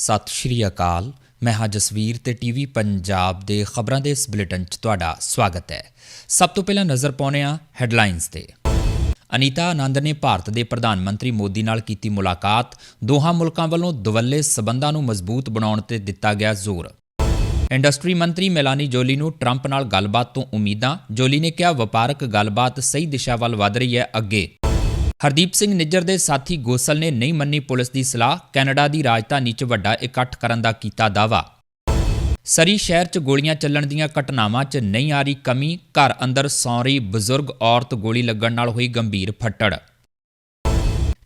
ਸਤਿ ਸ਼੍ਰੀ ਅਕਾਲ। ਮੈਂ ਹਾਂ ਜਸਵੀਰ ਤੇ ਟੀਵੀ ਪੰਜਾਬ ਦੇ ਖਬਰਾਂ ਦੇ ਇਸ ਬੁਲੇਟਿਨ 'ਚ ਤੁਹਾਡਾ ਸਵਾਗਤ ਹੈ। ਸਭ ਤੋਂ ਪਹਿਲਾਂ ਨਜ਼ਰ ਪਾਉਂਦੇ ਹਾਂ ਹੈਡਲਾਈਨਸ ਤੇ। ਅਨੀਤਾ ਆਨੰਦ ਨੇ ਭਾਰਤ ਦੇ ਪ੍ਰਧਾਨ ਮੰਤਰੀ ਮੋਦੀ ਨਾਲ ਕੀਤੀ ਮੁਲਾਕਾਤ। ਦੋਹਾਂ ਮੁਲਕਾਂ ਵੱਲੋਂ ਦੁਵੱਲੇ ਸਬੰਧਾਂ ਨੂੰ ਮਜ਼ਬੂਤ ਬਣਾਉਣ ਤੇ ਦਿੱਤਾ ਗਿਆ ਜ਼ੋਰ। ਇੰਡਸਟਰੀ ਮੰਤਰੀ ਮੈਲਾਨੀ ਜੋਲੀ ਨੂੰ ਟਰੰਪ ਨਾਲ ਗੱਲਬਾਤ ਤੋਂ ਉਮੀਦਾਂ। ਜੋਲੀ ਨੇ ਕਿਹਾ, ਵਪਾਰਕ ਗੱਲਬਾਤ ਸਹੀ ਦਿਸ਼ਾ ਵੱਲ ਵਧ ਰਹੀ ਹੈ ਅੱਗੇ। ਹਰਦੀਪ ਸਿੰਘ ਨਿੱਜਰ ਦੇ ਸਾਥੀ ਗੋਸਲ ਨੇ ਨਹੀਂ ਮੰਨੀ ਪੁਲਿਸ ਦੀ ਸਲਾਹ, ਕੈਨੇਡਾ ਦੀ ਰਾਜਧਾਨੀ 'ਚ ਵੱਡਾ ਇਕੱਠ ਕਰਨ ਦਾ ਕੀਤਾ ਦਾਅਵਾ। ਸਰੀ ਸ਼ਹਿਰ 'ਚ ਗੋਲੀਆਂ ਚੱਲਣ ਦੀਆਂ ਘਟਨਾਵਾਂ 'ਚ ਨਹੀਂ ਆ ਰਹੀ ਕਮੀ, ਘਰ ਅੰਦਰ ਸੌਂ ਰਹੀ ਬਜ਼ੁਰਗ ਔਰਤ ਗੋਲੀ ਲੱਗਣ ਨਾਲ ਹੋਈ ਗੰਭੀਰ ਫੱਟੜ।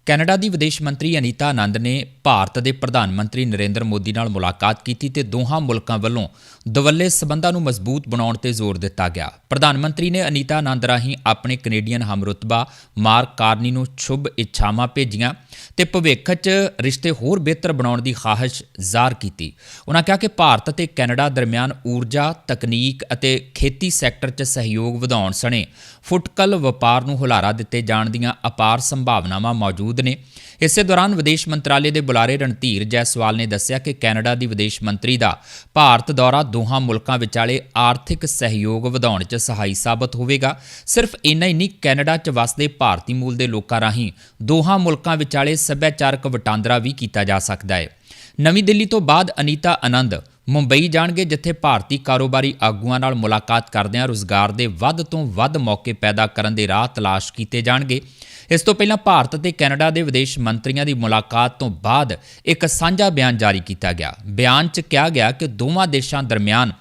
ਕੈਨੇਡਾ ਦੀ ਵਿਦੇਸ਼ ਮੰਤਰੀ ਅਨੀਤਾ ਆਨੰਦ ਨੇ ਭਾਰਤ ਦੇ ਪ੍ਰਧਾਨ ਮੰਤਰੀ ਨਰਿੰਦਰ ਮੋਦੀ ਨਾਲ ਮੁਲਾਕਾਤ ਕੀਤੀ ਤੇ ਦੋਹਾਂ ਮੁਲਕਾਂ ਵੱਲੋਂ ਦਵੱਲੇ ਸਬੰਧਾਂ ਨੂੰ ਮਜ਼ਬੂਤ ਬਣਾਉਣ ਤੇ ਜ਼ੋਰ ਦਿੱਤਾ ਗਿਆ। ਪ੍ਰਧਾਨ ਮੰਤਰੀ ਨੇ ਅਨੀਤਾ ਆਨੰਦ ਰਾਹੀਂ ਆਪਣੇ ਕੈਨੇਡੀਅਨ ਹਮਰੁਤਬਾ ਮਾਰਕ ਕਾਰਨੀ ਨੂੰ ਸ਼ੁਭ ਇੱਛਾਵਾਂ ਭੇਜੀਆਂ ਤੇ ਭਵਿੱਖ 'ਚ ਰਿਸ਼ਤੇ ਹੋਰ ਬਿਹਤਰ ਬਣਾਉਣ ਦੀ ਖਾਹਿਸ਼ ਜ਼ਾਹਰ ਕੀਤੀ। ਉਹਨਾਂ ਕਿਹਾ ਕਿ ਭਾਰਤ ਅਤੇ ਕੈਨੇਡਾ ਦਰਮਿਆਨ ਊਰਜਾ, ਤਕਨੀਕ ਅਤੇ ਖੇਤੀ ਸੈਕਟਰ 'ਚ ਸਹਿਯੋਗ ਵਧਾਉਣ ਸਣੇ ਫੁੱਟਕਲ ਵਪਾਰ ਨੂੰ ਹੁਲਾਰਾ ਦਿੱਤੇ ਜਾਣ ਦੀਆਂ ਅਪਾਰ ਸੰਭਾਵਨਾਵਾਂ ਮੌਜੂਦ ਨੇ। ਇਸੇ ਦੌਰਾਨ ਵਿਦੇਸ਼ ਮੰਤਰਾਲੇ ਦੇ ਬੁਲਾਰੇ ਰਣਧੀਰ ਜੈਸਵਾਲ ਨੇ ਦੱਸਿਆ ਕਿ ਕੈਨੇਡਾ ਦੀ ਵਿਦੇਸ਼ ਮੰਤਰੀ ਦਾ ਭਾਰਤ ਦੌਰਾ ਦੋਹਾਂ ਮੁਲਕਾਂ ਵਿਚਾਲੇ ਆਰਥਿਕ ਸਹਿਯੋਗ ਵਧਾਉਣ 'ਚ ਸਹਾਈ ਸਾਬਤ ਹੋਵੇਗਾ। ਸਿਰਫ ਇੰਨਾ ਹੀ ਨਹੀਂ, ਕੈਨੇਡਾ 'ਚ ਵਸਦੇ ਭਾਰਤੀ ਮੂਲ ਦੇ ਲੋਕਾਂ ਰਾਹੀਂ ਦੋਹਾਂ ਮੁਲਕਾਂ ਵਿਚਾਲੇ ਸੱਭਿਆਚਾਰਕ ਵਟਾਂਦਰਾ ਵੀ ਕੀਤਾ ਜਾ ਸਕਦਾ ਹੈ। ਨਵੀਂ ਦਿੱਲੀ ਤੋਂ ਬਾਅਦ ਅਨੀਤਾ ਆਨੰਦ ਮੁੰਬਈ ਜਾਣਗੇ ਜਿੱਥੇ ਭਾਰਤੀ ਕਾਰੋਬਾਰੀ ਆਗੂਆਂ ਨਾਲ ਮੁਲਾਕਾਤ ਕਰਦਿਆਂ ਰੁਜ਼ਗਾਰ ਦੇ ਵੱਧ ਤੋਂ ਵੱਧ ਮੌਕੇ ਪੈਦਾ ਕਰਨ ਦੇ ਰਾਹ ਤਲਾਸ਼ ਕੀਤੇ ਜਾਣਗੇ। ਇਸ ਤੋਂ ਪਹਿਲਾਂ ਭਾਰਤ ਤੇ ਕੈਨੇਡਾ ਦੇ ਵਿਦੇਸ਼ ਮੰਤਰੀਆਂ ਦੀ ਮੁਲਾਕਾਤ ਤੋਂ ਬਾਅਦ ਇੱਕ ਸਾਂਝਾ ਬਿਆਨ ਜਾਰੀ ਕੀਤਾ ਗਿਆ। ਬਿਆਨ 'ਚ ਕਿਹਾ ਗਿਆ ਕਿ ਦੋਵਾਂ ਦੇਸ਼ਾਂ ਦਰਮਿਆਨ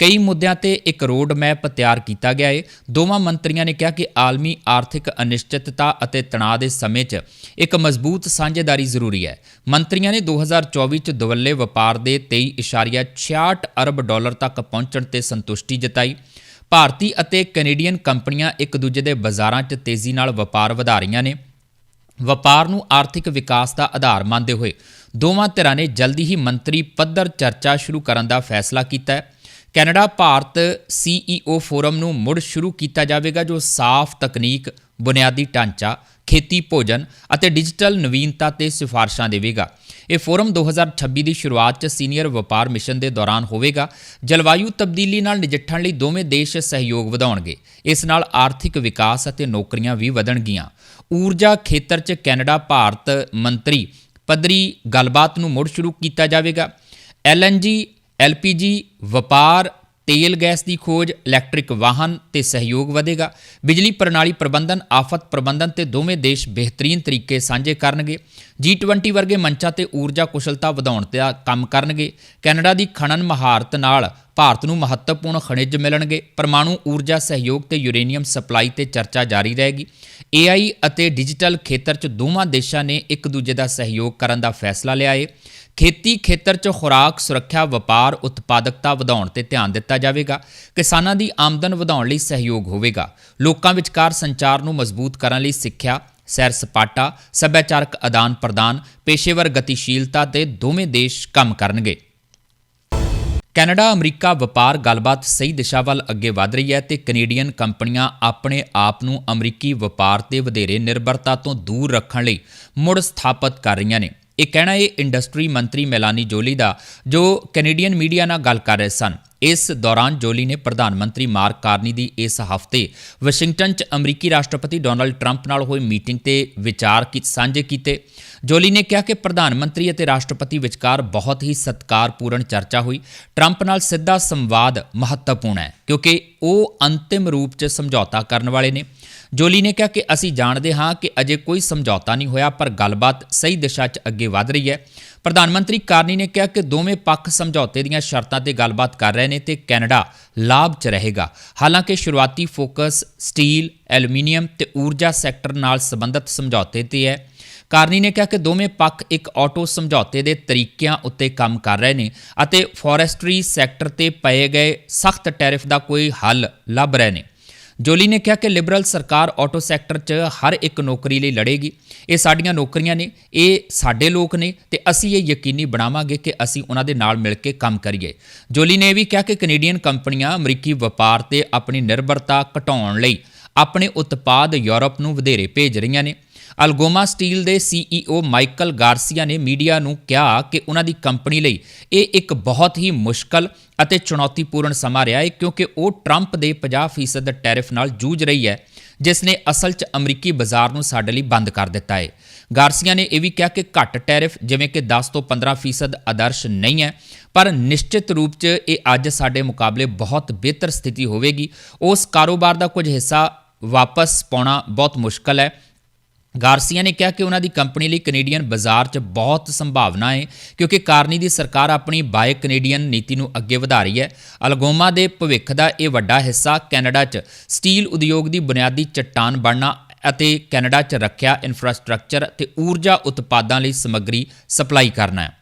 ਕਈ ਮੁੱਦਿਆਂ ਤੇ ਇੱਕ ਰੋਡ ਮੈਪ ਤਿਆਰ ਕੀਤਾ ਗਿਆ ਹੈ ਦੋਵਾਂ ਮੰਤਰੀਆਂ ਨੇ ਕਿਹਾ ਕਿ ਆਲਮੀ ਆਰਥਿਕ ਅਨਿਸ਼ਚਿਤਤਾ ਅਤੇ ਤਣਾਅ ਦੇ ਸਮੇਂ 'ਚ ਇੱਕ ਮਜ਼ਬੂਤ ਸਾਂਝੇਦਾਰੀ ਜ਼ਰੂਰੀ ਹੈ। ਮੰਤਰੀਆਂ ਨੇ 2024 'ਚ ਦੁਵੱਲੇ ਵਪਾਰ ਦੇ 23.66 ਅਰਬ ਡਾਲਰ ਤੱਕ ਪਹੁੰਚਣ ਤੇ ਸੰਤੁਸ਼ਟੀ ਜਤਾਈ। ਭਾਰਤੀ ਅਤੇ ਕੈਨੇਡੀਅਨ ਕੰਪਨੀਆਂ ਇੱਕ ਦੂਜੇ ਦੇ ਬਾਜ਼ਾਰਾਂ 'ਚ ਤੇਜ਼ੀ ਨਾਲ ਵਪਾਰ ਵਧਾ ਰਹੀਆਂ ਨੇ। ਵਪਾਰ ਨੂੰ ਆਰਥਿਕ ਵਿਕਾਸ ਦਾ ਆਧਾਰ ਮੰਨਦੇ ਹੋਏ ਦੋਵਾਂ ਧਿਰਾਂ ਨੇ ਜਲਦੀ ਹੀ ਮੰਤਰੀ ਪੱਧਰ ਚਰਚਾ ਸ਼ੁਰੂ ਕਰਨ ਦਾ ਫੈਸਲਾ ਕੀਤਾ ਹੈ। ਕੈਨੇਡਾ ਭਾਰਤ ਸੀਈਓ ਫੋਰਮ ਨੂੰ ਮੁੜ ਸ਼ੁਰੂ ਕੀਤਾ ਜਾਵੇਗਾ, ਜੋ ਸਾਫ਼ ਤਕਨੀਕ, ਬੁਨਿਆਦੀ ਢਾਂਚਾ, ਖੇਤੀ ਭੋਜਨ ਅਤੇ ਡਿਜੀਟਲ ਨਵੀਨਤਾ ਤੇ ਸਿਫਾਰਸ਼ਾਂ ਦੇਵੇਗਾ। ਇਹ ਫੋਰਮ 2026 ਦੀ ਸ਼ੁਰੂਆਤ 'ਚ ਸੀਨੀਅਰ ਵਪਾਰ ਮਿਸ਼ਨ ਦੇ ਦੌਰਾਨ ਹੋਵੇਗਾ। ਜਲਵਾਯੂ ਤਬਦੀਲੀ ਨਾਲ ਨਜਿੱਠਣ ਲਈ ਦੋਵੇਂ ਦੇਸ਼ ਸਹਿਯੋਗ ਵਧਾਉਣਗੇ। ਇਸ ਨਾਲ ਆਰਥਿਕ ਵਿਕਾਸ ਅਤੇ ਨੌਕਰੀਆਂ ਵੀ ਵਧਣਗੀਆਂ। ਊਰਜਾ ਖੇਤਰ 'ਚ ਕੈਨੇਡਾ ਭਾਰਤ ਮੰਤਰੀ ਪੱਧਰੀ ਗੱਲਬਾਤ ਨੂੰ ਮੁੜ ਸ਼ੁਰੂ ਕੀਤਾ ਜਾਵੇਗਾ। ਐਲਐਨਜੀ ਐਲਪੀਜੀ, ਵਪਾਰ, ਤੇਲ, ਗੈਸ ਦੀ ਖੋਜ, ਇਲੈਕਟ੍ਰਿਕ ਵਾਹਨ ਤੇ ਸਹਿਯੋਗ ਵਧੇਗਾ। ਬਿਜਲੀ ਪ੍ਰਣਾਲੀ ਪ੍ਰਬੰਧਨ, ਆਫਤ ਪ੍ਰਬੰਧਨ ਤੇ ਦੋਵੇਂ ਦੇਸ਼ ਬਿਹਤਰੀਨ ਤਰੀਕੇ ਸਾਂਝੇ ਕਰਨਗੇ। G20 ਵਰਗੇ ਮੰਚਾਂ ਤੇ ਊਰਜਾ ਕੁਸ਼ਲਤਾ ਵਧਾਉਣ ਤੇ ਕੰਮ ਕਰਨਗੇ। ਕੈਨੇਡਾ ਦੀ ਖਣਨ ਮਹਾਰਤ ਨਾਲ ਭਾਰਤ ਨੂੰ ਮਹੱਤਵਪੂਰਨ ਖਣਿਜ ਮਿਲਣਗੇ। ਪਰਮਾਣੂ ਊਰਜਾ ਸਹਿਯੋਗ ਤੇ ਯੂਰੇਨੀਅਮ ਸਪਲਾਈ ਤੇ ਚਰਚਾ ਜਾਰੀ ਰਹੇਗੀ। AI ਅਤੇ ਡਿਜੀਟਲ ਖੇਤਰ 'ਚ ਦੋਵਾਂ ਦੇਸ਼ਾਂ ਨੇ ਇੱਕ ਦੂਜੇ ਦਾ ਸਹਿਯੋਗ ਕਰਨ ਦਾ ਫੈਸਲਾ ਲਿਆ ਹੈ ਖੇਤੀ ਖੇਤਰ 'ਚ ਖੁਰਾਕ, ਸੁਰੱਖਿਆ, ਵਪਾਰ, ਉਤਪਾਦਕਤਾ ਵਧਾਉਣ ਤੇ ਧਿਆਨ ਦਿੱਤਾ ਜਾਵੇਗਾ। ਕਿਸਾਨਾਂ ਦੀ ਆਮਦਨ ਵਧਾਉਣ ਲਈ ਸਹਿਯੋਗ ਹੋਵੇਗਾ। ਲੋਕਾਂ ਵਿਚਕਾਰ ਸੰਚਾਰ ਨੂੰ ਮਜ਼ਬੂਤ ਕਰਨ ਲਈ ਸਿੱਖਿਆ, ਸੈਰ ਸਪਾਟਾ, ਸੱਭਿਆਚਾਰਕ ਆਦਾਨ ਪ੍ਰਦਾਨ, ਪੇਸ਼ੇਵਰ ਗਤੀਸ਼ੀਲਤਾ ਤੇ ਦੋਵੇਂ ਦੇਸ਼ ਕੰਮ ਕਰਨਗੇ। ਕੈਨੇਡਾ, ਅਮਰੀਕਾ ਵਪਾਰ ਗੱਲਬਾਤ ਸਹੀ ਦਿਸ਼ਾ ਵੱਲ ਅੱਗੇ ਵਧ ਰਹੀ ਹੈ ਤੇ ਕੈਨੇਡੀਅਨ ਕੰਪਨੀਆਂ ਆਪਣੇ ਆਪ ਨੂੰ ਅਮਰੀਕੀ ਵਪਾਰ ਤੇ ਵਧੇਰੇ ਨਿਰਭਰਤਾ ਤੋਂ ਦੂਰ ਰੱਖਣ ਲਈ ਮੁੜ ਸਥਾਪਿਤ ਕਰ ਰਹੀਆਂ ਨੇ। ਇਹ ਕਹਿਣਾ ਇਹ ਇੰਡਸਟਰੀ ਮੰਤਰੀ ਮੈਲਾਨੀ ਜੋਲੀ ਦਾ, ਜੋ ਕੈਨੇਡੀਅਨ ਮੀਡੀਆ ਨਾਲ ਗੱਲ ਕਰ ਰਹੇ ਸਨ। ਇਸ ਦੌਰਾਨ ਜੋਲੀ ਨੇ ਪ੍ਰਧਾਨ ਮੰਤਰੀ ਮਾਰਕ ਕਾਰਨੀ ਦੀ ਇਸ ਹਫ਼ਤੇ ਵਾਸ਼ਿੰਗਟਨ 'ਚ ਅਮਰੀਕੀ ਰਾਸ਼ਟਰਪਤੀ ਡੋਨਲਡ ਟਰੰਪ ਨਾਲ ਹੋਈ ਮੀਟਿੰਗ ਤੇ ਵਿਚਾਰ ਕੀ ਸਾਂਝੇ ਕੀਤੇ। ਜੋਲੀ ਨੇ ਕਿਹਾ ਕਿ ਪ੍ਰਧਾਨ ਮੰਤਰੀ ਅਤੇ ਰਾਸ਼ਟਰਪਤੀ ਵਿਚਕਾਰ ਬਹੁਤ ਹੀ ਸਤਿਕਾਰਪੂਰਨ ਚਰਚਾ ਹੋਈ। ਟਰੰਪ ਨਾਲ ਸਿੱਧਾ ਸੰਵਾਦ ਮਹੱਤਵਪੂਰਨ ਹੈ, ਕਿਉਂਕਿ ਉਹ ਅੰਤਿਮ ਰੂਪ 'ਚ ਸਮਝੌਤਾ ਕਰਨ ਵਾਲੇ ਨੇ। ਜੋਲੀ ਨੇ ਕਿਹਾ ਕਿ ਅਸੀਂ ਜਾਣਦੇ ਹਾਂ ਕਿ ਅਜੇ ਕੋਈ ਸਮਝੌਤਾ ਨਹੀਂ ਹੋਇਆ, ਪਰ ਗੱਲਬਾਤ ਸਹੀ ਦਿਸ਼ਾ 'ਚ ਅੱਗੇ ਵਧ ਰਹੀ ਹੈ। ਪ੍ਰਧਾਨ ਮੰਤਰੀ ਕਾਰਨੀ ਨੇ ਕਿਹਾ ਕਿ ਦੋਵੇਂ ਪੱਖ ਸਮਝੌਤੇ ਦੀਆਂ ਸ਼ਰਤਾਂ ਤੇ ਗੱਲਬਾਤ ਕਰ ਰਹੇ ਨੇ ਤੇ ਕੈਨੇਡਾ ਲਾਭ 'ਚ ਰਹੇਗਾ। ਹਾਲਾਂਕਿ ਸ਼ੁਰੂਆਤੀ ਫੋਕਸ ਸਟੀਲ, ਐਲੂਮੀਨੀਅਮ ਤੇ ਊਰਜਾ ਸੈਕਟਰ ਨਾਲ ਸੰਬੰਧਿਤ ਸਮਝੌਤੇ ਤੇ ਹੈ। ਕਾਰਨੀ ਨੇ ਕਿਹਾ ਕਿ ਦੋਵੇਂ ਪੱਖ ਇੱਕ ਆਟੋ ਸਮਝੌਤੇ ਦੇ ਤਰੀਕਿਆਂ ਉੱਤੇ ਕੰਮ ਕਰ ਰਹੇ ਨੇ ਅਤੇ ਫੋਰੈਸਟਰੀ ਸੈਕਟਰ ਤੇ ਪਏ ਗਏ ਸਖਤ ਟੈਰਿਫ ਦਾ ਕੋਈ ਹੱਲ ਲੱਭ ਰਹੇ ਨੇ। ਜੋਲੀ ਨੇ ਕਿਹਾ ਕਿ ਲਿਬਰਲ ਸਰਕਾਰ ਆਟੋ ਸੈਕਟਰ 'ਚ ਹਰ ਇੱਕ ਨੌਕਰੀ ਲਈ ਲੜੇਗੀ। ਇਹ ਸਾਡੀਆਂ ਨੌਕਰੀਆਂ ਨੇ, ਇਹ ਸਾਡੇ ਲੋਕ ਨੇ ਤੇ ਅਸੀਂ ਇਹ ਯਕੀਨੀ ਬਣਾਵਾਂਗੇ ਕਿ ਅਸੀਂ ਉਹਨਾਂ ਦੇ ਨਾਲ ਮਿਲ ਕੇ ਕੰਮ ਕਰੀਏ। ਜੋਲੀ ਨੇ ਇਹ ਵੀ ਕਿਹਾ ਕਿ ਕੈਨੇਡੀਅਨ ਕੰਪਨੀਆਂ ਅਮਰੀਕੀ ਵਪਾਰ ਤੇ ਆਪਣੀ ਨਿਰਭਰਤਾ ਘਟਾਉਣ ਲਈ ਆਪਣੇ ਉਤਪਾਦ ਯੂਰਪ ਨੂੰ ਵਧੇਰੇ ਭੇਜ ਰਹੀਆਂ ਨੇ। ਅਲਗੋਮਾ ਸਟੀਲ ਦੇ CEO ਮਾਈਕਲ ਗਾਰਸੀਆ ਨੇ ਮੀਡੀਆ ਨੂੰ ਕਿਹਾ ਕਿ ਉਹਨਾਂ ਦੀ ਕੰਪਨੀ ਲਈ ਇਹ ਇੱਕ ਬਹੁਤ ਹੀ ਮੁਸ਼ਕਲ ਅਤੇ ਚੁਣੌਤੀਪੂਰਨ ਸਮਾਂ ਰਿਹਾ ਹੈ, ਕਿਉਂਕਿ ਉਹ ਟਰੰਪ ਦੇ 50% ਟੈਰਿਫ ਨਾਲ ਜੂਝ ਰਹੀ ਹੈ, ਜਿਸ ਨੇ ਅਸਲ 'ਚ ਅਮਰੀਕੀ ਬਾਜ਼ਾਰ ਨੂੰ ਸਾਡੇ ਲਈ ਬੰਦ ਕਰ ਦਿੱਤਾ ਹੈ। ਗਾਰਸੀਆ ਨੇ ਇਹ ਵੀ ਕਿਹਾ ਕਿ ਘੱਟ ਟੈਰਿਫ ਜਿਵੇਂ ਕਿ 10 ਤੋਂ 15% ਆਦਰਸ਼ ਨਹੀਂ ਹੈ, ਪਰ ਨਿਸ਼ਚਿਤ ਰੂਪ 'ਚ ਇਹ ਅੱਜ ਸਾਡੇ ਮੁਕਾਬਲੇ ਬਹੁਤ ਬਿਹਤਰ ਸਥਿਤੀ ਹੋਵੇਗੀ। ਉਸ ਕਾਰੋਬਾਰ ਦਾ ਕੁਝ ਹਿੱਸਾ ਵਾਪਸ ਪਾਉਣਾ ਬਹੁਤ ਮੁਸ਼ਕਲ ਹੈ ਗਾਰਸੀਆ ਨੇ ਕਿਹਾ ਕਿ ਉਹਨਾਂ ਦੀ ਕੰਪਨੀ ਲਈ ਕੈਨੇਡੀਅਨ ਬਾਜ਼ਾਰ 'ਚ ਬਹੁਤ ਸੰਭਾਵਨਾ ਹੈ, ਕਿਉਂਕਿ ਕਾਰਨੀ ਦੀ ਸਰਕਾਰ ਆਪਣੀ ਬਾਏ ਕੈਨੇਡੀਅਨ ਨੀਤੀ ਨੂੰ ਅੱਗੇ ਵਧਾ ਰਹੀ ਹੈ। ਅਲਗੋਮਾ ਦੇ ਭਵਿੱਖ ਦਾ ਇਹ ਵੱਡਾ ਹਿੱਸਾ ਕੈਨੇਡਾ 'ਚ ਸਟੀਲ ਉਦਯੋਗ ਦੀ ਬੁਨਿਆਦੀ ਚੱਟਾਨ ਬਣਨਾ ਅਤੇ ਕੈਨੇਡਾ 'ਚ ਰੱਖਿਆ ਇਨਫਰਾਸਟ੍ਰਕਚਰ ਤੇ ਊਰਜਾ ਉਤਪਾਦਾਂ ਲਈ ਸਮੱਗਰੀ ਸਪਲਾਈ ਕਰਨਾ ਹੈ।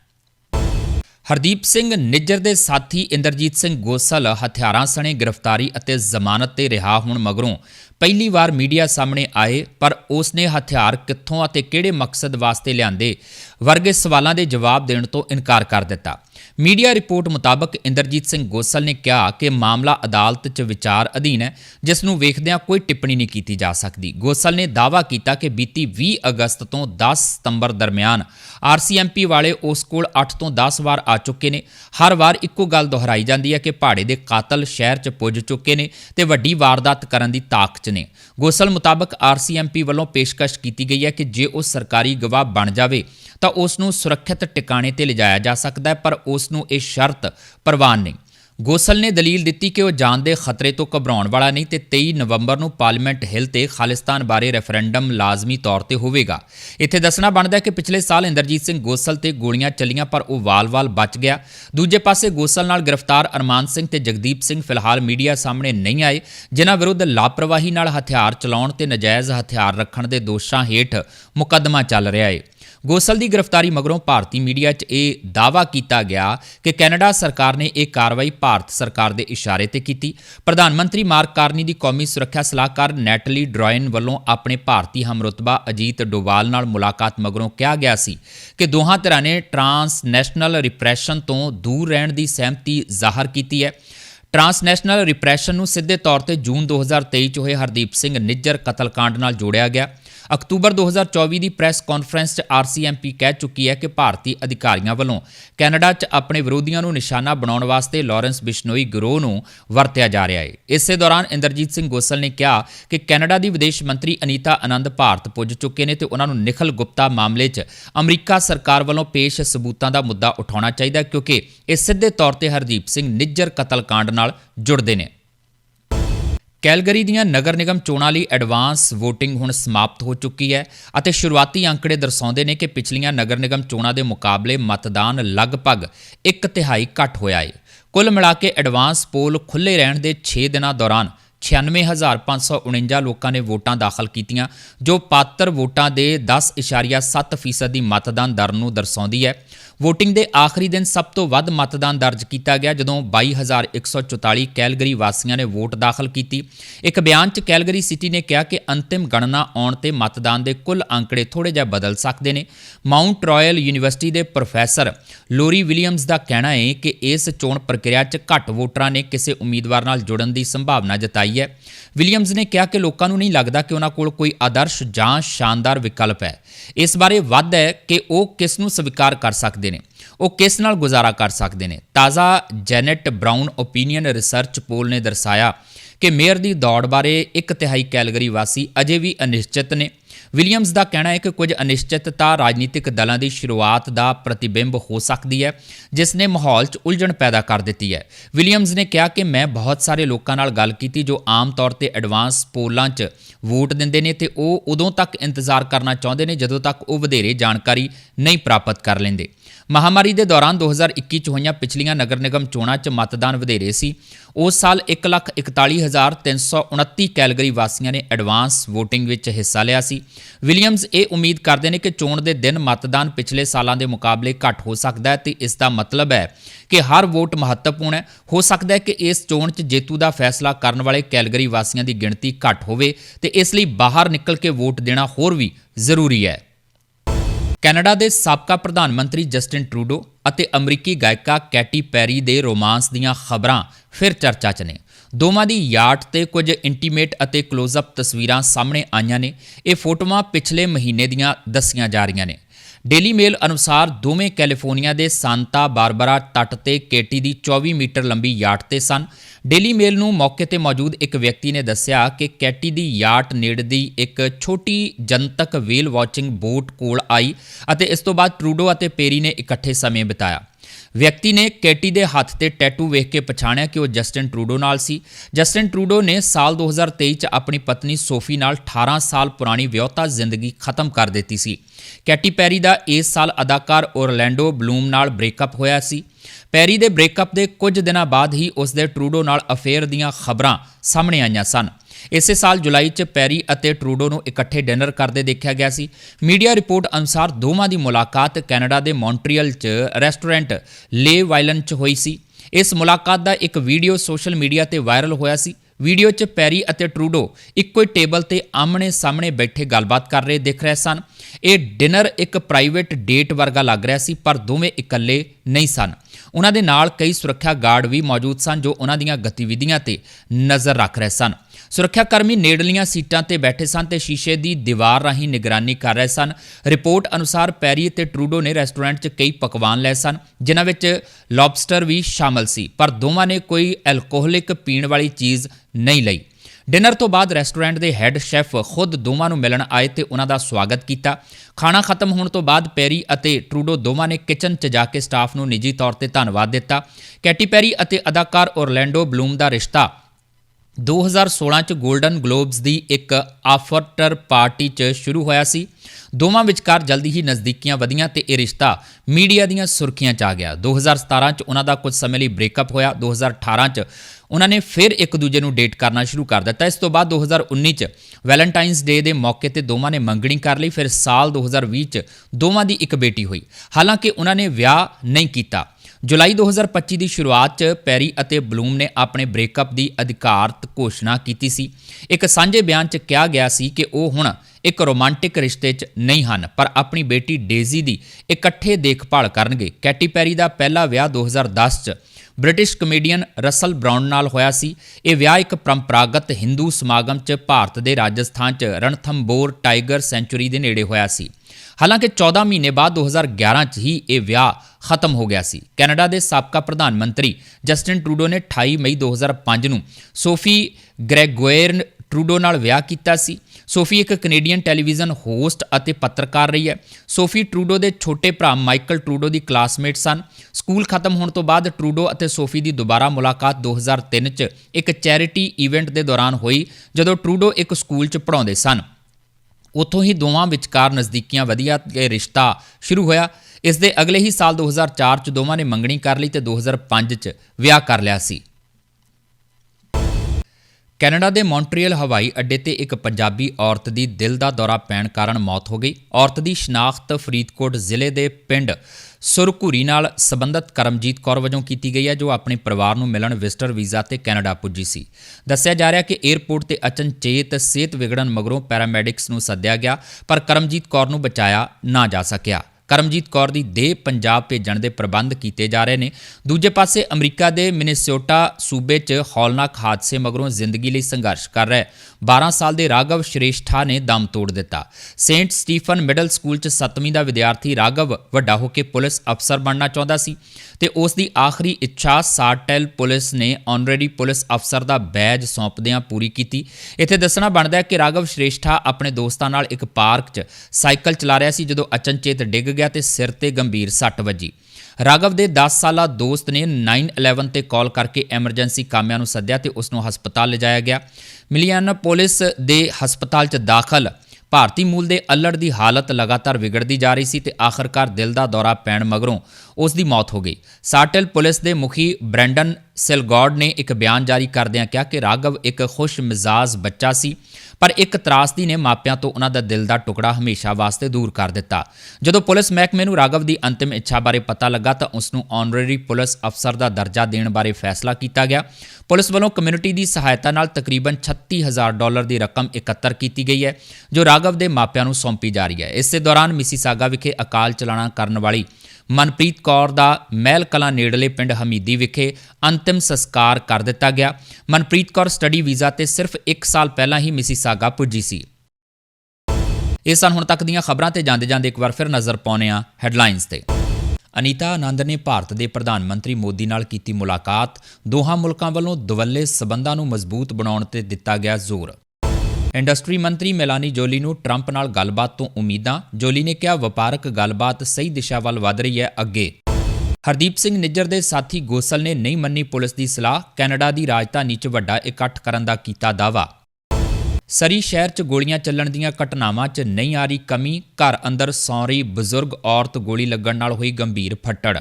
ਹਰਦੀਪ ਸਿੰਘ ਨਿੱਜਰ ਦੇ ਸਾਥੀ ਇੰਦਰਜੀਤ ਸਿੰਘ ਗੋਸਲ ਹਥਿਆਰਾਂ ਸਣੇ ਗ੍ਰਿਫਤਾਰੀ ਅਤੇ ਜ਼ਮਾਨਤ ਤੇ ਰਿਹਾ ਹੋਣ ਮਗਰੋਂ ਪਹਿਲੀ ਵਾਰ ਮੀਡੀਆ ਸਾਹਮਣੇ ਆਏ, ਪਰ ਉਸ ਨੇ ਹਥਿਆਰ ਕਿੱਥੋਂ ਅਤੇ ਕਿਹੜੇ ਮਕਸਦ ਵਾਸਤੇ ਲਿਆਂਦੇ, ਵਰਗੇ ਸਵਾਲਾਂ ਦੇ ਜਵਾਬ ਦੇਣ ਤੋਂ ਇਨਕਾਰ ਕਰ ਦਿੱਤਾ। ਮੀਡੀਆ ਰਿਪੋਰਟ ਮੁਤਾਬਕ ਇੰਦਰਜੀਤ ਸਿੰਘ ਗੋਸਲ ਨੇ ਕਿਹਾ ਕਿ ਮਾਮਲਾ ਅਦਾਲਤ 'ਚ ਵਿਚਾਰ ਅਧੀਨ ਹੈ, ਜਿਸ ਨੂੰ ਵੇਖਦਿਆਂ ਕੋਈ ਟਿੱਪਣੀ ਨਹੀਂ ਕੀਤੀ ਜਾ ਸਕਦੀ। ਗੋਸਲ ਨੇ ਦਾਅਵਾ ਕੀਤਾ ਕਿ ਬੀਤੀ 20 ਅਗਸਤ ਤੋਂ 10 ਸਤੰਬਰ ਦਰਮਿਆਨ ਆਰਸੀਐਮਪੀ ਵਾਲੇ ਉਸ ਕੋਲ 8 ਤੋਂ 10 ਵਾਰ ਆ ਚੁੱਕੇ ਨੇ। ਹਰ ਵਾਰ ਇੱਕੋ ਗੱਲ ਦੁਹਰਾਈ ਜਾਂਦੀ ਹੈ ਕਿ ਪਹਾੜੇ ਦੇ ਕਾਤਲ ਸ਼ਹਿਰ 'ਚ ਪੁੱਜ ਚੁੱਕੇ ਨੇ ਤੇ ਵੱਡੀ ਵਾਰਦਾਤ ਕਰਨ ਦੀ ਤਾਕ 'ਚ ਨੇ। ਗੋਸਲ ਮੁਤਾਬਕ ਆਰਸੀਐਮਪੀ ਵੱਲੋਂ ਪੇਸ਼ਕਸ਼ ਕੀਤੀ ਗਈ ਹੈ ਕਿ ਜੇ ਉਹ ਸਰਕਾਰੀ ਗਵਾਹ ਬਣ ਜਾਵੇ, ਤਾਂ ਉਸ ਨੂੰ ਸੁਰੱਖਿਅਤ ਟਿਕਾਣੇ ਤੇ ਲਿਜਾਇਆ ਜਾ ਸਕਦਾ ਹੈ, ਪਰ ਉਸ ਨੂੰ ਇਹ ਸ਼ਰਤ ਪ੍ਰਵਾਨ ਨਹੀਂ। ਗੋਸਲ ਨੇ ਦਲੀਲ ਦਿੱਤੀ ਕਿ ਉਹ ਜਾਨ ਦੇ ਖਤਰੇ ਤੋਂ ਘਬਰਾਉਣ ਵਾਲਾ ਨਹੀਂ ਤੇ 23 ਨਵੰਬਰ ਨੂੰ ਪਾਰਲੀਮੈਂਟ ਹਿੱਲ ਤੇ ਖਾਲਿਸਤਾਨ ਬਾਰੇ ਰੈਫਰੈਂਡਮ ਲਾਜ਼ਮੀ ਤੌਰ ਤੇ ਹੋਵੇਗਾ। ਇੱਥੇ ਦੱਸਣਾ ਬਣਦਾ ਹੈ ਕਿ ਪਿਛਲੇ ਸਾਲ ਇੰਦਰਜੀਤ ਸਿੰਘ ਗੋਸਲ ਤੇ ਗੋਲੀਆਂ ਚੱਲੀਆਂ ਪਰ ਉਹ ਵਾਲ-ਵਾਲ ਬਚ ਗਿਆ। ਦੂਜੇ ਪਾਸੇ ਗੋਸਲ ਨਾਲ ਗ੍ਰਿਫਤਾਰ ਅਰਮਾਨ ਸਿੰਘ ਤੇ ਜਗਦੀਪ ਸਿੰਘ ਫਿਲਹਾਲ ਮੀਡੀਆ ਸਾਹਮਣੇ ਨਹੀਂ ਆਏ, ਜਿਨ੍ਹਾਂ ਵਿਰੁੱਧ ਲਾਪਰਵਾਹੀ ਨਾਲ ਹਥਿਆਰ ਚਲਾਉਣ ਤੇ ਨਜਾਇਜ਼ ਹਥਿਆਰ ਰੱਖਣ ਦੇ ਦੋਸ਼ਾਂ ਹੇਠ ਮੁਕੱਦਮਾ ਚੱਲ ਰਿਹਾ ਹੈ। ਗੋਸਲ ਦੀ ਗ੍ਰਿਫਤਾਰੀ ਮਗਰੋਂ ਭਾਰਤੀ ਮੀਡੀਆ 'ਚ ਇਹ ਦਾਅਵਾ ਕੀਤਾ ਗਿਆ ਕਿ ਕੈਨੇਡਾ ਸਰਕਾਰ ਨੇ ਇਹ ਕਾਰਵਾਈ ਭਾਰਤ ਸਰਕਾਰ ਦੇ ਇਸ਼ਾਰੇ ਤੇ ਕੀਤੀ। ਪ੍ਰਧਾਨ ਮੰਤਰੀ ਮਾਰਕ ਕਾਰਨੀ ਦੀ ਕੌਮੀ ਸੁਰੱਖਿਆ ਸਲਾਹਕਾਰ ਨੈਟਲੀ ਡਰਾਇਨ ਵੱਲੋਂ ਆਪਣੇ ਭਾਰਤੀ ਹਮਰੁਤਬਾ ਅਜੀਤ ਡੋਵਾਲ ਨਾਲ ਮੁਲਾਕਾਤ ਮਗਰੋਂ ਕਿਹਾ ਗਿਆ ਸੀ ਕਿ ਦੋਹਾਂ ਧਿਰਾਂ ਨੇ ਟਰਾਂਸਨੈਸ਼ਨਲ ਰਿਪਰੈਸ਼ਨ ਤੋਂ ਦੂਰ ਰਹਿਣ ਦੀ ਸਹਿਮਤੀ ਜ਼ਾਹਰ ਕੀਤੀ ਹੈ। ਟਰਾਂਸਨੈਸ਼ਨਲ ਰਿਪਰੈਸ਼ਨ ਨੂੰ ਸਿੱਧੇ ਤੌਰ ਤੇ ਜੂਨ 2023 ਚ ਹੋਏ ਹਰਦੀਪ ਸਿੰਘ ਨਿੱਜਰ ਕਤਲकांड ਨਾਲ ਜੋੜਿਆ ਗਿਆ। ਅਕਤੂਬਰ 2024 ਦੀ ਪ੍ਰੈਸ ਕਾਨਫਰੰਸ 'ਚ ਆਰਸੀਐਮਪੀ ਕਹਿ ਚੁੱਕੀ ਹੈ ਕਿ ਭਾਰਤੀ ਅਧਿਕਾਰੀਆਂ ਵੱਲੋਂ ਕੈਨੇਡਾ 'ਚ ਆਪਣੇ ਵਿਰੋਧੀਆਂ ਨੂੰ ਨਿਸ਼ਾਨਾ ਬਣਾਉਣ ਵਾਸਤੇ ਲਾਰੈਂਸ ਬਿਸ਼ਨੋਈ ਗਰੋਹ ਨੂੰ ਵਰਤਿਆ ਜਾ ਰਿਹਾ ਹੈ। ਇਸੇ ਦੌਰਾਨ ਇੰਦਰਜੀਤ ਸਿੰਘ ਗੋਸਲ ਨੇ ਕਿਹਾ ਕਿ ਕੈਨੇਡਾ ਦੀ ਵਿਦੇਸ਼ ਮੰਤਰੀ ਅਨੀਤਾ ਆਨੰਦ ਭਾਰਤ ਪੁੱਜ ਚੁੱਕੇ ਨੇ ਤੇ ਉਹਨਾਂ ਨੂੰ ਨਿਖਲ ਗੁਪਤਾ ਮਾਮਲੇ 'ਚ ਅਮਰੀਕਾ ਸਰਕਾਰ ਵੱਲੋਂ ਪੇਸ਼ ਸਬੂਤਾਂ ਦਾ ਮੁੱਦਾ ਉਠਾਉਣਾ ਚਾਹੀਦਾ ਕਿਉਂਕਿ ਇਹ ਸਿੱਧੇ ਤੌਰ ਤੇ ਹਰਦੀਪ ਸਿੰਘ ਨਿੱਜਰ ਕਤਲकांड ਨਾਲ ਜੁੜਦੇ ਨੇ। ਕੈਲਗਰੀ ਦੀਆਂ ਨਗਰ ਨਿਗਮ ਚੋਣਾਂ ਲਈ ਐਡਵਾਂਸ VOTING ਹੁਣ ਸਮਾਪਤ ਹੋ ਚੁੱਕੀ ਹੈ ਅਤੇ ਸ਼ੁਰੂਆਤੀ ਅੰਕੜੇ ਦਰਸਾਉਂਦੇ ਨੇ ਕਿ ਪਿਛਲੀਆਂ ਨਗਰ ਨਿਗਮ ਚੋਣਾਂ ਦੇ ਮੁਕਾਬਲੇ ਮਤਦਾਨ ਲਗਭਗ ਇੱਕ ਤਿਹਾਈ ਘੱਟ ਹੋਇਆ ਹੈ ਕੁੱਲ ਮਿਲਾ ਕੇ ਐਡਵਾਂਸ ਪੋਲ ਖੁੱਲੇ ਰਹਿਣ ਦੇ 6 ਦਿਨਾਂ ਦੌਰਾਨ 96549 ਲੋਕਾਂ ਨੇ ਵੋਟਾਂ ਦਾਖਲ ਕੀਤੀਆਂ, ਜੋ ਪਾਤਰ ਵੋਟਾਂ ਦੇ 10.7% ਦੀ ਮਤਦਾਨ ਦਰ ਨੂੰ ਦਰਸਾਉਂਦੀ ਹੈ। VOTING ਦੇ ਆਖਰੀ ਦਿਨ ਸਭ ਤੋਂ ਵੱਧ ਮਤਦਾਨ ਦਰਜ ਕੀਤਾ ਗਿਆ, ਜਦੋਂ 22144 ਕੈਲਗਰੀ ਵਾਸੀਆਂ ਨੇ ਵੋਟ ਦਾਖਲ ਕੀਤੀ। ਇੱਕ ਬਿਆਨ 'ਚ ਕੈਲਗਰੀ ਸਿਟੀ ਨੇ ਕਿਹਾ ਕਿ ਅੰਤਿਮ ਗਣਨਾ ਆਉਣ ਤੇ ਮਤਦਾਨ ਦੇ ਕੁੱਲ ਅੰਕੜੇ ਥੋੜੇ ਜਿਹਾ ਬਦਲ ਸਕਦੇ ਨੇ। ਮਾਊਂਟ ਰਾਇਲ ਯੂਨੀਵਰਸਿਟੀ ਦੇ ਪ੍ਰੋਫੈਸਰ ਲੋਰੀ ਵਿਲੀਅਮਸ ਦਾ ਕਹਿਣਾ ਹੈ ਕਿ ਇਸ ਚੋਣ ਪ੍ਰਕਿਰਿਆ 'ਚ ਘੱਟ ਵੋਟਰਾਂ ਨੇ ਕਿਸੇ ਉਮੀਦਵਾਰ ਨਾਲ ਜੁੜਨ ਦੀ ਸੰਭਾਵਨਾ ਜਤਾਈ ਹੈ। ਵਿਲੀਅਮਸ ਨੇ ਕਿਹਾ ਕਿ ਲੋਕਾਂ ਨੂੰ ਨਹੀਂ ਲੱਗਦਾ ਕਿ ਉਹਨਾਂ ਕੋਲ ਕੋਈ ਆਦਰਸ਼ ਜਾਂ ਸ਼ਾਨਦਾਰ ਵਿਕਲਪ ਹੈ। ਇਸ ਬਾਰੇ ਵੱਧ ਹੈ ਕਿ ਉਹ ਕਿਸ ਨੂੰ ਸਵੀਕਾਰ ਕਰ ਸਕਦੇ ਨੇ, ਉਹ ਕਿਸ ਨਾਲ ਗੁਜ਼ਾਰਾ ਕਰ ਸਕਦੇ ਨੇ। ਤਾਜ਼ਾ Janet Brown opinion research poll ਨੇ ਦਰਸਾਇਆ ਕਿ ਮੇਅਰ ਦੀ ਦੌੜ ਬਾਰੇ ਇੱਕ ਤਿਹਾਈ ਕੈਲਗਰੀ ਵਾਸੀ ਅਜੇ ਵੀ ਅਨਿਸ਼ਚਿਤ ਨੇ। ਵਿਲੀਅਮਸ ਦਾ ਕਹਿਣਾ ਹੈ ਕਿ ਕੁਝ ਅਨਿਸ਼ਚਿਤਤਾ ਰਾਜਨੀਤਿਕ ਦਲਾਂ ਦੀ ਸ਼ੁਰੂਆਤ ਦਾ ਪ੍ਰਤੀਬਿੰਬ ਹੋ ਸਕਦੀ ਹੈ, ਜਿਸ ਨੇ ਮਾਹੌਲ 'ਚ ਉਲਝਣ ਪੈਦਾ ਕਰ ਦਿੱਤੀ ਹੈ। ਵਿਲੀਅਮਸ ਨੇ ਕਿਹਾ ਕਿ ਮੈਂ ਬਹੁਤ ਸਾਰੇ ਲੋਕਾਂ ਨਾਲ ਗੱਲ ਕੀਤੀ ਜੋ ਆਮ ਤੌਰ ਤੇ ਐਡਵਾਂਸ ਪੋਲਾਂ 'ਚ ਵੋਟ ਦਿੰਦੇ ਨੇ ਤੇ ਉਹ ਉਦੋਂ ਤੱਕ ਇੰਤਜ਼ਾਰ ਕਰਨਾ ਚਾਹੁੰਦੇ ਨੇ ਜਦੋਂ ਤੱਕ ਉਹ ਵਧੇਰੇ ਜਾਣਕਾਰੀ ਨਹੀਂ ਪ੍ਰਾਪਤ ਕਰ ਲੈਂਦੇ। ਮਹਾਮਾਰੀ ਦੇ ਦੌਰਾਨ 2021 ਚ ਹੋਈਆਂ ਪਿਛਲੀਆਂ ਨਗਰ ਨਿਗਮ ਚੋਣਾਂ 'ਚ ਮਤਦਾਨ ਵਧੇਰੇ ਸੀ। ਉਸ ਸਾਲ 141329 ਕੈਲਗਰੀ ਵਾਸੀਆਂ ਨੇ ਐਡਵਾਂਸ VOTING ਵਿੱਚ ਹਿੱਸਾ ਲਿਆ ਸੀ। ਵਿਲੀਅਮਸ ਇਹ ਉਮੀਦ ਕਰਦੇ ਨੇ ਕਿ ਚੋਣ ਦੇ ਦਿਨ ਮਤਦਾਨ ਪਿਛਲੇ ਸਾਲਾਂ ਦੇ ਮੁਕਾਬਲੇ ਘੱਟ ਹੋ ਸਕਦਾ ਹੈ ਤੇ ਇਸ ਦਾ ਮਤਲਬ ਹੈ ਕਿ ਹਰ ਵੋਟ ਮਹੱਤਵਪੂਰਨ ਹੈ। ਹੋ ਸਕਦਾ ਹੈ ਕਿ ਇਸ ਚੋਣ 'ਚ ਜੇਤੂ ਦਾ ਫੈਸਲਾ ਕਰਨ ਵਾਲੇ ਕੈਲਗਰੀ ਵਾਸੀਆਂ ਦੀ ਗਿਣਤੀ ਘੱਟ ਹੋਵੇ ਤੇ ਇਸ ਲਈ ਬਾਹਰ ਨਿਕਲ ਕੇ ਵੋਟ ਦੇਣਾ ਹੋਰ ਵੀ ਜ਼ਰੂਰੀ ਹੈ। ਕੈਨੇਡਾ ਦੇ ਸਾਬਕਾ ਪ੍ਰਧਾਨ ਮੰਤਰੀ ਜਸਟਿਨ ਟਰੂਡੋ ਅਤੇ ਅਮਰੀਕੀ ਗਾਇਕਾ ਕੈਟੀ ਪੈਰੀ ਦੇ ਰੋਮਾਂਸ ਦੀਆਂ ਖਬਰਾਂ ਫਿਰ ਚਰਚਾ 'ਚ ਨੇ। ਦੋਵਾਂ ਦੀ ਯਾਟ ਤੇ ਕੁਝ ਇੰਟੀਮੇਟ ਅਤੇ ਕਲੋਜ਼-ਅਪ ਤਸਵੀਰਾਂ ਸਾਹਮਣੇ ਆਈਆਂ ਨੇ। ਇਹ ਫੋਟੋਆਂ ਪਿਛਲੇ ਮਹੀਨੇ ਦੀਆਂ ਦੱਸੀਆਂ ਜਾ ਰਹੀਆਂ ਨੇ। ਡੇਲੀ ਮੇਲ ਅਨੁਸਾਰ ਦੋਵੇਂ ਕੈਲੀਫੋਰਨੀਆ ਦੇ ਸਾਂਤਾ ਬਾਰਬਰਾ ਤੱਟ ਤੇ ਕੇਟੀ ਦੀ 24 ਮੀਟਰ ਲੰਬੀ ਯਾਟ ਤੇ ਸਨ। ਡੇਲੀ ਮੇਲ ਨੂੰ ਮੌਕੇ ਤੇ ਮੌਜੂਦ ਇੱਕ ਵਿਅਕਤੀ ਨੇ ਦੱਸਿਆ ਕਿ ਕੈਟੀ ਦੀ ਯਾਟ ਨੇੜੇ ਦੀ ਇੱਕ ਛੋਟੀ ਜਨਤਕ ਵੇਲ ਵਾਚਿੰਗ ਬੋਟ ਕੋਲ ਆਈ ਅਤੇ ਇਸ ਤੋਂ ਬਾਅਦ ਟਰੂਡੋ ਅਤੇ ਪੇਰੀ ਨੇ ਇਕੱਠੇ ਸਮੇਂ ਬਿਤਾਇਆ। ਵਿਅਕਤੀ ਨੇ ਕੈਟੀ ਦੇ ਹੱਥ ਤੇ ਟੈਟੂ ਵੇਖ ਕੇ ਪਛਾਣਿਆ ਕਿ ਉਹ ਜਸਟਿਨ ਟਰੂਡੋ ਨਾਲ ਸੀ। ਜਸਟਿਨ ਟਰੂਡੋ ਨੇ ਸਾਲ 2023 ਚ ਆਪਣੀ ਪਤਨੀ ਸੋਫੀ ਨਾਲ 18 ਸਾਲ ਪੁਰਾਣੀ ਵਿਆਹਤਾ ਜ਼ਿੰਦਗੀ ਖਤਮ ਕਰ ਦਿੱਤੀ ਸੀ। ਕੈਟੀ ਪੈਰੀ ਦਾ ਇਸ ਸਾਲ ਅਦਾਕਾਰ ਓਰਲੈਂਡੋ ਬਲੂਮ ਨਾਲ ਬ੍ਰੇਕਅਪ ਹੋਇਆ ਸੀ। ਪੈਰੀ ਦੇ ਬ੍ਰੇਕਅਪ ਦੇ ਕੁਝ ਦਿਨਾਂ ਬਾਅਦ ਹੀ ਉਸ ਦੇ ਟਰੂਡੋ ਨਾਲ ਅਫੇਅਰ ਦੀਆਂ ਖਬਰਾਂ ਸਾਹਮਣੇ ਆਈਆਂ ਸਨ। ਇਸੇ ਸਾਲ ਜੁਲਾਈ 'ਚ ਪੈਰੀ ਅਤੇ ਟਰੂਡੋ ਨੂੰ ਇਕੱਠੇ ਡਿਨਰ ਕਰਦੇ ਦੇਖਿਆ ਗਿਆ ਸੀ। ਮੀਡੀਆ ਰਿਪੋਰਟ ਅਨੁਸਾਰ ਦੋਵਾਂ ਦੀ ਮੁਲਾਕਾਤ ਕੈਨੇਡਾ ਦੇ ਮੌਂਟਰੀਅਲ 'ਚ ਰੈਸਟੋਰੈਂਟ ਲੇ ਵਾਇਲਨ 'ਚ ਹੋਈ ਸੀ। ਇਸ ਮੁਲਾਕਾਤ ਦਾ ਇੱਕ ਵੀਡੀਓ ਸੋਸ਼ਲ ਮੀਡੀਆ ਤੇ ਵਾਇਰਲ ਹੋਇਆ ਸੀ। ਵੀਡੀਓ 'ਚ ਪੈਰੀ ਅਤੇ ਟਰੂਡੋ ਇੱਕੋ ਹੀ ਟੇਬਲ ਤੇ ਆਮਣੇ ਸਾਹਮਣੇ ਬੈਠੇ ਗੱਲਬਾਤ ਕਰ ਰਹੇ ਦਿਖ ਰਹੇ ਸਨ। ਇਹ ਡਿਨਰ ਇੱਕ ਪ੍ਰਾਈਵੇਟ ਡੇਟ ਵਰਗਾ ਲੱਗ ਰਿਹਾ ਸੀ, ਪਰ ਦੋਵੇਂ ਇਕੱਲੇ ਨਹੀਂ ਸਨ। ਉਹਨਾਂ ਦੇ ਨਾਲ ਕਈ ਸੁਰੱਖਿਆ ਗਾਰਡ ਵੀ ਮੌਜੂਦ ਸਨ, ਜੋ ਉਹਨਾਂ ਦੀਆਂ ਗਤੀਵਿਧੀਆਂ ਤੇ ਨਜ਼ਰ ਰੱਖ ਰਹੇ ਸਨ। ਸੁਰੱਖਿਆ ਕਰਮੀ ਨੇੜਲੀਆਂ ਸੀਟਾਂ ਤੇ ਬੈਠੇ ਸਨ ਤੇ ਸ਼ੀਸ਼ੇ ਦੀ ਦੀਵਾਰ ਰਾਹੀਂ ਨਿਗਰਾਨੀ ਕਰ ਰਹੇ ਸਨ। ਰਿਪੋਰਟ ਅਨੁਸਾਰ ਪੈਰੀ ਤੇ ਟਰੂਡੋ ਨੇ ਰੈਸਟੋਰੈਂਟ 'ਚ ਕਈ ਪਕਵਾਨ ਲਏ ਸਨ, ਜਿਨ੍ਹਾਂ ਵਿੱਚ ਲੌਬਸਟਰ ਵੀ ਸ਼ਾਮਲ ਸੀ, ਪਰ ਦੋਵਾਂ ਨੇ ਕੋਈ ਐਲਕੋਹਲਿਕ ਪੀਣ ਵਾਲੀ ਚੀਜ਼ ਨਹੀਂ ਲਈ। ਡਿਨਰ ਤੋਂ ਬਾਅਦ ਰੈਸਟੋਰੈਂਟ ਦੇ ਹੈੱਡ ਸ਼ੈਫ ਖੁਦ ਦੋਵਾਂ ਨੂੰ ਮਿਲਣ ਆਏ ਤੇ ਉਹਨਾਂ ਦਾ ਸਵਾਗਤ ਕੀਤਾ। ਖਾਣਾ ਖਤਮ ਹੋਣ ਤੋਂ ਬਾਅਦ ਪੈਰੀ ਅਤੇ ਟਰੂਡੋ ਦੋਵਾਂ ਨੇ ਕਿਚਨ 'ਚ ਜਾ ਕੇ ਸਟਾਫ ਨੂੰ ਨਿੱਜੀ ਤੌਰ ਤੇ ਧੰਨਵਾਦ ਦਿੱਤਾ। ਕੈਟੀ ਪੈਰੀ ਅਤੇ ਅਦਾਕਾਰ ਓਰਲੈਂਡੋ ਬਲੂਮ ਦਾ ਰਿਸ਼ਤਾ 2016 ਚ 골ਡਨ ਗਲੋਬਸ ਦੀ ਇੱਕ ਆਫਟਰ ਪਾਰਟੀ ਚ ਸ਼ੁਰੂ ਹੋਇਆ ਸੀ। ਦੋਵਾਂ ਵਿਚਕਾਰ ਜਲਦੀ ਹੀ ਨਜ਼ਦੀਕੀਆਂ ਵਧੀਆਂ ਤੇ ਇਹ ਰਿਸ਼ਤਾ ਮੀਡੀਆ ਦੀਆਂ ਸੁਰਖੀਆਂ ਚ ਆ ਗਿਆ। 2017 ਚ ਉਹਨਾਂ ਦਾ ਕੁਝ ਸਮੇਂ ਲਈ ਬ੍ਰੇਕਅਪ ਹੋਇਆ। 2018 ਚ ਉਹਨਾਂ ਨੇ ਫਿਰ ਇੱਕ ਦੂਜੇ ਨੂੰ ਡੇਟ ਕਰਨਾ ਸ਼ੁਰੂ ਕਰ ਦਿੱਤਾ। ਇਸ ਤੋਂ ਬਾਅਦ 2019 ਚ ਵੈਲੈਂਟਾਈਨਸ ਡੇ ਦੇ ਮੌਕੇ ਤੇ ਦੋਵਾਂ ਨੇ ਮੰਗਣੀ ਕਰ ਲਈ। ਫਿਰ ਸਾਲ 2020 ਚ ਦੋਵਾਂ ਦੀ ਇੱਕ ਬੇਟੀ ਹੋਈ। ਹਾਲਾਂਕਿ ਉਹਨਾਂ ਨੇ ਵਿਆਹ ਨਹੀਂ ਕੀਤਾ। ਜੁਲਾਈ 2025 ਦੀ ਸ਼ੁਰੂਆਤ 'ਚ ਪੈਰੀ ਅਤੇ ਬਲੂਮ ਨੇ ਆਪਣੇ ਬ੍ਰੇਕਅਪ ਦੀ ਅਧਿਕਾਰਤ ਘੋਸ਼ਣਾ ਕੀਤੀ ਸੀ। ਇੱਕ ਸਾਂਝੇ ਬਿਆਨ 'ਚ ਕਿਹਾ ਗਿਆ ਸੀ ਕਿ ਉਹ ਹੁਣ ਇੱਕ ਰੋਮਾਂਟਿਕ ਰਿਸ਼ਤੇ 'ਚ ਨਹੀਂ ਹਨ, ਪਰ ਆਪਣੀ ਬੇਟੀ ਡੇਜ਼ੀ ਦੀ ਇਕੱਠੇ ਦੇਖਭਾਲ ਕਰਨਗੇ। ਕੈਟੀ ਪੈਰੀ ਦਾ ਪਹਿਲਾ ਵਿਆਹ 2010 'ਚ ਬ੍ਰਿਟਿਸ਼ ਕਮੇਡੀਅਨ ਰਸਲ ਬ੍ਰਾਊਨ ਨਾਲ ਹੋਇਆ ਸੀ। ਇਹ ਵਿਆਹ ਇੱਕ ਪਰੰਪਰਾਗਤ ਹਿੰਦੂ ਸਮਾਗਮ 'ਚ ਭਾਰਤ ਦੇ ਰਾਜਸਥਾਨ 'ਚ ਰਣਥੰਬੋਰ ਟਾਈਗਰ ਸੈਂਚੁਰੀ ਦੇ ਨੇੜੇ ਹੋਇਆ ਸੀ। ਹਾਲਾਂਕਿ 14 ਮਹੀਨੇ ਬਾਅਦ 2011 ਚ ਹੀ ਇਹ ਵਿਆਹ ਖਤਮ ਹੋ ਗਿਆ ਸੀ। ਕੈਨੇਡਾ ਦੇ ਸਾਬਕਾ ਪ੍ਰਧਾਨ ਮੰਤਰੀ ਜਸਟਿਨ ਟਰੂਡੋ ਨੇ 28 ਮਈ 2005 ਨੂੰ ਸੋਫੀ ਗ੍ਰੈਗੋਇਰਨ ਟਰੂਡੋ ਨਾਲ ਵਿਆਹ ਕੀਤਾ ਸੀ। ਸੋਫੀ ਇੱਕ ਕੈਨੇਡੀਅਨ ਟੈਲੀਵਿਜ਼ਨ ਹੋਸਟ ਅਤੇ ਪੱਤਰਕਾਰ ਰਹੀ ਹੈ। ਸੋਫੀ ਟਰੂਡੋ ਦੇ ਛੋਟੇ ਭਰਾ ਮਾਈਕਲ ਟਰੂਡੋ ਦੀ ਕਲਾਸਮੇਟ ਸਨ। ਸਕੂਲ ਖਤਮ ਹੋਣ ਤੋਂ ਬਾਅਦ ਟਰੂਡੋ ਅਤੇ ਸੋਫੀ ਦੀ ਦੁਬਾਰਾ ਮੁਲਾਕਾਤ 2003 ਚ ਇੱਕ ਚੈਰਿਟੀ ਇਵੈਂਟ ਦੇ ਦੌਰਾਨ ਹੋਈ, ਜਦੋਂ ਟਰੂਡੋ ਇੱਕ ਸਕੂਲ 'ਚ ਪੜ੍ਹਾਉਂਦੇ ਸਨ। ਉੱਥੋਂ ਹੀ ਦੋਵਾਂ ਵਿਚਕਾਰ ਨਜ਼ਦੀਕੀਆਂ ਵਧੀਆ ਤੇ ਰਿਸ਼ਤਾ ਸ਼ੁਰੂ ਹੋਇਆ। ਇਸ ਦੇ ਅਗਲੇ ਹੀ ਸਾਲ 2004 ਚ ਦੋਵਾਂ ਨੇ ਮੰਗਣੀ ਕਰ ਲਈ ਤੇ 2005 ਚ ਵਿਆਹ ਕਰ ਲਿਆ ਸੀ। ਕੈਨੇਡਾ ਦੇ ਮੌਂਟਰੀਅਲ ਹਵਾਈ ਅੱਡੇ ਤੇ ਇੱਕ ਪੰਜਾਬੀ ਔਰਤ ਦੀ ਦਿਲ ਦਾ ਦੌਰਾ ਪੈਣ ਕਾਰਨ ਮੌਤ ਹੋ ਗਈ। ਔਰਤ ਦੀ ਸ਼ਨਾਖਤ ਫਰੀਦਕੋਟ ਜ਼ਿਲ੍ਹੇ ਦੇ ਪਿੰਡ ਸੁਰਕੂਰੀ ਨਾਲ ਸੰਬੰਧਤ ਕਰਮਜੀਤ ਕੌਰ ਵਜੋਂ ਕੀਤੀ ਗਈ ਹੈ, ਜੋ ਆਪਣੇ ਪਰਿਵਾਰ ਨੂੰ ਮਿਲਣ ਵਿਜ਼ਟਰ ਵੀਜ਼ਾ ਤੇ ਕੈਨੇਡਾ ਪੁੱਜੀ ਸੀ। ਦੱਸਿਆ ਜਾ ਰਿਹਾ ਕਿ 에ਅਰਪੋਰਟ ਤੇ ਅਚਨਚੇਤ ਸਿਹਤ ਵਿਗੜਨ ਮਗਰੋਂ ਪੈਰਾਮੈਡਿਕਸ ਨੂੰ ਸੱਦਿਆ ਗਿਆ, ਪਰ ਕਰਮਜੀਤ ਕੌਰ ਨੂੰ ਬਚਾਇਆ ਨਾ ਜਾ ਸਕਿਆ। ਕਰਮਜੀਤ ਕੌਰ ਦੀ ਦੇਹ ਪੰਜਾਬ ਭੇਜਣ ਦੇ ਪ੍ਰਬੰਧ ਕੀਤੇ ਜਾ ਰਹੇ ਨੇ। ਦੂਜੇ ਪਾਸੇ ਅਮਰੀਕਾ ਦੇ ਮਿਨੇਸੋਟਾ ਸੂਬੇ 'ਚ ਹੌਲਨਾਕ ਹਾਦਸੇ ਮਗਰੋਂ ਜ਼ਿੰਦਗੀ ਲਈ ਸੰਘਰਸ਼ ਕਰ ਰਿਹਾ 12 ਸਾਲ ਦੇ ਰਾਘਵ ਸ਼੍ਰੇਸ਼ਠਾ ਨੇ ਦਮ ਤੋੜ ਦਿੱਤਾ। ਸੇਂਟ ਸਟੀਫਨ ਮਿਡਲ ਸਕੂਲ 'ਚ 7ਵੀਂ ਦਾ ਵਿਦਿਆਰਥੀ ਰਾਘਵ ਵੱਡਾ ਹੋ ਕੇ ਪੁਲਿਸ ਅਫਸਰ ਬਣਨਾ ਚਾਹੁੰਦਾ ਸੀ ਤੇ ਉਸ ਦੀ ਆਖਰੀ ਇੱਛਾ ਸਾਰਟੈਲ ਪੁਲਿਸ ਨੇ ਆਨਰੇਰੀ ਪੁਲਿਸ ਅਫਸਰ ਦਾ ਬੈਜ ਸੌਂਪਦਿਆਂ ਪੂਰੀ ਕੀਤੀ। ਇੱਥੇ ਦੱਸਣਾ ਬਣਦਾ ਹੈ ਕਿ ਰਾਘਵ ਸ਼੍ਰੇਸ਼ਠਾ ਆਪਣੇ ਦੋਸਤਾਂ ਨਾਲ ਇੱਕ ਪਾਰਕ 'ਚ ਸਾਈਕਲ ਚਲਾ ਰਿਹਾ ਸੀ ਜਦੋਂ ਅਚਨਚੇਤ ਡਿੱਗ ਗਿਆ ਤੇ ਸਿਰ ਤੇ ਗੰਭੀਰ ਸੱਟ ਵੱਜੀ। ਰਾਘਵ ਦੇ 10 ਸਾਲਾ ਦੋਸਤ ਨੇ 911 ਤੇ ਕਾਲ ਕਰਕੇ ਐਮਰਜੈਂਸੀ ਕਾਮਿਆਂ ਨੂੰ ਸੱਦਿਆ ਤੇ ਉਸ ਨੂੰ ਹਸਪਤਾਲ ਲਿਜਾਇਆ ਗਿਆ। ਮਿਲੀਆਨਾ ਪੁਲਿਸ ਦੇ ਹਸਪਤਾਲ 'ਚ ਦਾਖਲ। ਭਾਰਤੀ ਮੂਲ ਦੇ ਅਲੜ ਦੀ ਹਾਲਤ ਲਗਾਤਾਰ ਵਿਗੜਦੀ ਜਾ ਰਹੀ ਸੀ ਤੇ ਆਖਰਕਾਰ ਦਿਲ ਦਾ ਦੌਰਾ ਪੈਣ ਮਗਰੋਂ ਉਸ ਦੀ ਮੌਤ ਹੋ ਗਈ। ਸਾਟਲ ਪੁਲਿਸ ਦੇ ਮੁਖੀ ਬ੍ਰੈਂਡਨ ਸਿਲਗਾਰਡ ਨੇ ਇੱਕ ਬਿਆਨ ਜਾਰੀ ਕਰਦਿਆਂ ਕਿਹਾ ਕਿ ਰਾਘਵ ਇੱਕ ਖੁਸ਼ ਮਿਜ਼ਾਜ ਬੱਚਾ ਸੀ, ਪਰ ਇੱਕ ਤਰਾਸਦੀ ਨੇ ਮਾਪਿਆਂ ਤੋਂ ਉਹਨਾਂ ਦਾ ਦਿਲ ਦਾ ਟੁਕੜਾ ਹਮੇਸ਼ਾ ਵਾਸਤੇ ਦੂਰ ਕਰ ਦਿੱਤਾ। ਜਦੋਂ ਪੁਲਿਸ ਮਹਿਕਮੇ ਨੂੰ ਰਾਘਵ ਦੀ ਅੰਤਿਮ ਇੱਛਾ ਬਾਰੇ ਪਤਾ ਲੱਗਾ ਤਾਂ ਉਸ ਨੂੰ ਆਨਰੇਰੀ ਪੁਲਿਸ ਅਫਸਰ ਦਾ ਦਰਜਾ ਦੇਣ ਬਾਰੇ ਫੈਸਲਾ ਕੀਤਾ ਗਿਆ। ਪੁਲਿਸ ਵੱਲੋਂ ਕਮਿਊਨਿਟੀ ਦੀ ਸਹਾਇਤਾ ਨਾਲ ਤਕਰੀਬਨ 36000 ਡਾਲਰ ਦੀ ਰਕਮ ਇਕੱਤਰ ਕੀਤੀ ਗਈ ਹੈ, ਜੋ ਰਾਘਵ ਦੇ ਮਾਪਿਆਂ ਨੂੰ ਸੌਂਪੀ ਜਾ ਰਹੀ ਹੈ। ਇਸੇ ਦੌਰਾਨ ਮਿਸੀਸਾਗਾ ਵਿਖੇ ਅਕਾਲ ਚਲਾਣਾ ਕਰਨ ਵਾਲੀ ਮਨਪ੍ਰੀਤ ਕੌਰ ਦਾ ਮਹਿਲ ਕਲਾਂ ਨੇੜਲੇ ਪਿੰਡ ਹਮੀਦੀ ਵਿਖੇ ਅੰਤਿਮ ਸੰਸਕਾਰ ਕਰ ਦਿੱਤਾ ਗਿਆ। ਮਨਪ੍ਰੀਤ ਕੌਰ ਸਟੱਡੀ ਵੀਜ਼ਾ ਤੇ ਸਿਰਫ 1 ਸਾਲ ਪਹਿਲਾਂ ਹੀ ਮਿਸੀਸਾਗਾ ਪੁੱਜੀ ਸੀ। ਇਹ ਸਨ ਹੁਣ ਤੱਕ ਦੀਆਂ ਖਬਰਾਂ ਤੇ ਜਾਂਦੇ ਜਾਂਦੇ ਇੱਕ ਵਾਰ ਫਿਰ ਨਜ਼ਰ ਪਾਉਂਦੇ ਹਾਂ ਹੈਡਲਾਈਨਸ ਤੇ। ਅਨੀਤਾ ਆਨੰਦ ਨੇ ਭਾਰਤ ਦੇ ਪ੍ਰਧਾਨ ਮੰਤਰੀ ਮੋਦੀ ਨਾਲ ਕੀਤੀ ਮੁਲਾਕਾਤ। ਦੋਹਾਂ ਮੁਲਕਾਂ ਵੱਲੋਂ ਦੁਵੱਲੇ ਸਬੰਧਾਂ ਨੂੰ ਮਜ਼ਬੂਤ ਬਣਾਉਣ ਤੇ ਦਿੱਤਾ ਗਿਆ ਜ਼ੋਰ। ਇੰਡਸਟਰੀ ਮੰਤਰੀ ਮੈਲਾਨੀ ਜੋਲੀ ਨੂੰ ਟਰੰਪ ਨਾਲ ਗੱਲਬਾਤ ਤੋਂ ਉਮੀਦਾਂ, ਜੋਲੀ ਨੇ ਕਿਹਾ ਵਪਾਰਕ ਗੱਲਬਾਤ ਸਹੀ ਦਿਸ਼ਾ ਵੱਲ ਵਧ ਰਹੀ ਹੈ ਅੱਗੇ। ਹਰਦੀਪ ਸਿੰਘ ਨਿੱਜਰ ਦੇ ਸਾਥੀ ਗੋਸਲ ਨੇ ਨਹੀਂ ਮੰਨੀ ਪੁਲਿਸ ਦੀ ਸਲਾਹ, ਕੈਨੇਡਾ ਦੀ ਰਾਜਧਾਨੀ 'ਚ ਵੱਡਾ ਇਕੱਠ ਕਰਨ ਦਾ ਕੀਤਾ ਦਾਅਵਾ। ਸਰੀ ਸ਼ਹਿਰ 'ਚ ਗੋਲੀਆਂ ਚੱਲਣ ਦੀਆਂ ਘਟਨਾਵਾਂ 'ਚ ਨਹੀਂ ਆ ਰਹੀ ਕਮੀ, ਘਰ ਅੰਦਰ ਸੌਂ ਰਹੀ ਬਜ਼ੁਰਗ ਔਰਤ ਗੋਲੀ ਲੱਗਣ ਨਾਲ ਹੋਈ ਗੰਭੀਰ ਫੱਟੜ।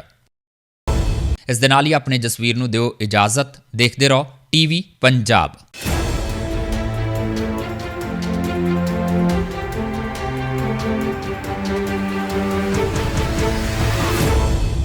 ਇਸ ਦੇ ਨਾਲ ਹੀ ਆਪਣੇ ਜਸਵੀਰ ਨੂੰ ਦਿਓ ਇਜਾਜ਼ਤ, ਦੇਖਦੇ ਰਹੋ, ਟੀਵੀ ਪੰਜਾਬ।